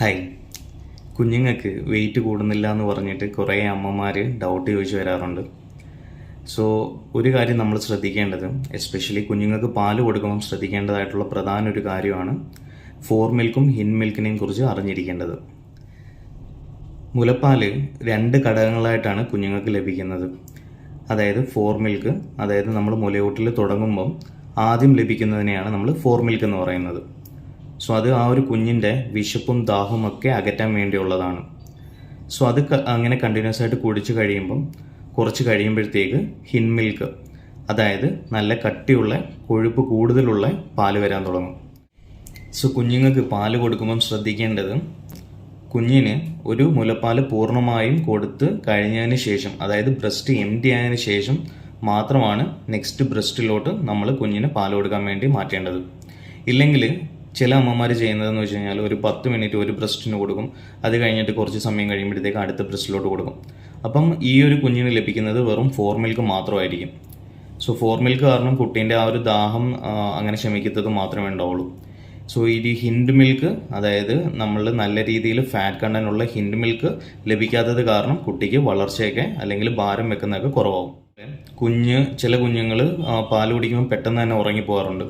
Hi കുഞ്ഞുങ്ങൾക്ക് wait കൂടുന്നില്ല എന്ന് പറഞ്ഞിട്ട് കുറേ അമ്മമാർ ഡൗട്ട് ചോദിച്ചു വരാറുണ്ട്. സോ ഒരു കാര്യം നമ്മൾ ശ്രദ്ധിക്കേണ്ടത് എസ്പെഷ്യലി കുഞ്ഞുങ്ങൾക്ക് പാൽ കൊടുക്കുമ്പം ശ്രദ്ധിക്കേണ്ടതായിട്ടുള്ള പ്രധാന ഒരു കാര്യമാണ് ഫോർ മിൽക്കും ഹിൻ മിൽക്കിനെയും കുറിച്ച് അറിഞ്ഞിരിക്കേണ്ടത്. മുലപ്പാൽ രണ്ട് ഘടകങ്ങളായിട്ടാണ് കുഞ്ഞുങ്ങൾക്ക് ലഭിക്കുന്നത്. അതായത് ഫോർ മിൽക്ക് അതായത് നമ്മൾ മുലയൂട്ടിൽ തുടങ്ങുമ്പം ആദ്യം ലഭിക്കുന്നതിനെയാണ് നമ്മൾ ഫോർ മിൽക്ക് എന്ന് പറയുന്നത്. സോ അത് ആ ഒരു കുഞ്ഞിന്റെ വിശപ്പും ദാഹവും ഒക്കെ അകറ്റാൻ വേണ്ടിയുള്ളതാണ്. സോ അത് അങ്ങനെ കണ്ടിന്യൂസ് ആയിട്ട് കുടിച്ചു കഴിയുമ്പം കുറച്ച് കഴിയുമ്പോഴത്തേക്ക് ഹിൻമിൽക്ക് അതായത് നല്ല കട്ടിയുള്ള കൊഴുപ്പ് കൂടുതലുള്ള പാൽ വരാൻ തുടങ്ങും. സോ കുഞ്ഞുങ്ങൾക്ക് പാൽ കൊടുക്കുമ്പം ശ്രദ്ധിക്കേണ്ടത് കുഞ്ഞിന് ഒരു മുലപ്പാൽ പൂർണമായും കൊടുത്ത് കഴിഞ്ഞതിന് ശേഷം അതായത് ബ്രസ്റ്റ് എം ഡി ആയതിനു ശേഷം മാത്രമാണ് നെക്സ്റ്റ് ബ്രസ്റ്റിലോട്ട് നമ്മൾ കുഞ്ഞിന് പാൽ കൊടുക്കാൻ വേണ്ടി മാറ്റേണ്ടത്. ഇല്ലെങ്കിൽ ചില അമ്മമാർ ചെയ്യുന്നതെന്ന് വെച്ച് കഴിഞ്ഞാൽ ഒരു പത്ത് മിനിറ്റ് ഒരു ബ്രസ്റ്റിന് കൊടുക്കും. അത് കഴിഞ്ഞിട്ട് കുറച്ച് സമയം കഴിയുമ്പോഴത്തേക്ക് അടുത്ത ബ്രസ്റ്റിലോട്ട് കൊടുക്കും. അപ്പം ഈ ഒരു കുഞ്ഞിന് ലഭിക്കുന്നത് വെറും ഫോർ മിൽക്ക് മാത്രമായിരിക്കും. സോ ഫോർ മിൽക്ക് കാരണം കുട്ടീന്റെ ആ ഒരു ദാഹം അങ്ങനെ ശമിക്കുന്നത് മാത്രമേ ഉണ്ടാവുള്ളൂ. സോ ഈ ഹിൻഡ് മിൽക്ക് അതായത് നമ്മൾ നല്ല രീതിയിൽ ഫാറ്റ് കണ്ടനുള്ള ഹിൻഡ് മിൽക്ക് ലഭിക്കാത്തത് കാരണം കുട്ടിക്ക് വളർച്ചയൊക്കെ അല്ലെങ്കിൽ ഭാരം വെക്കുന്നതൊക്കെ കുറവാകും. കുഞ്ഞ് ചില കുഞ്ഞുങ്ങൾ പാൽ കുടിക്കുമ്പോൾ പെട്ടെന്ന് തന്നെ ഉറങ്ങി പോകാറുണ്ട്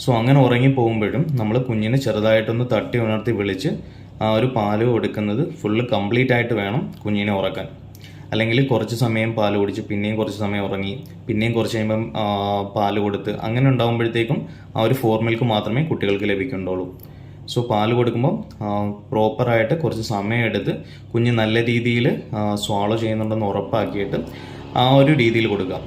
സോ അങ്ങനെ ഉറങ്ങി പോകുമ്പോഴും നമ്മൾ കുഞ്ഞിനെ ചെറുതായിട്ടൊന്ന് തട്ടി ഉണർത്തി വിളിച്ച് ആ ഒരു പാൽ കൊടുക്കുന്നത് ഫുള്ള് കംപ്ലീറ്റ് ആയിട്ട് വേണം കുഞ്ഞിനെ ഉറക്കാൻ. അല്ലെങ്കിൽ കുറച്ച് സമയം പാൽ കുടിച്ച് പിന്നെയും കുറച്ച് സമയം ഉറങ്ങി പിന്നെയും കുറച്ച് കഴിയുമ്പം പാൽ കൊടുത്ത് അങ്ങനെ ഉണ്ടാകുമ്പോഴത്തേക്കും ആ ഒരു ഫോർ മിൽക്ക് മാത്രമേ കുട്ടികൾക്ക് ലഭിക്കുന്നുള്ളൂ. സോ പാൽ കൊടുക്കുമ്പോൾ പ്രോപ്പറായിട്ട് കുറച്ച് സമയം എടുത്ത് കുഞ്ഞ് നല്ല രീതിയിൽ സ്വാളോ ചെയ്യുന്നുണ്ടെന്ന് ഉറപ്പാക്കിയിട്ട് ആ ഒരു രീതിയിൽ കൊടുക്കാം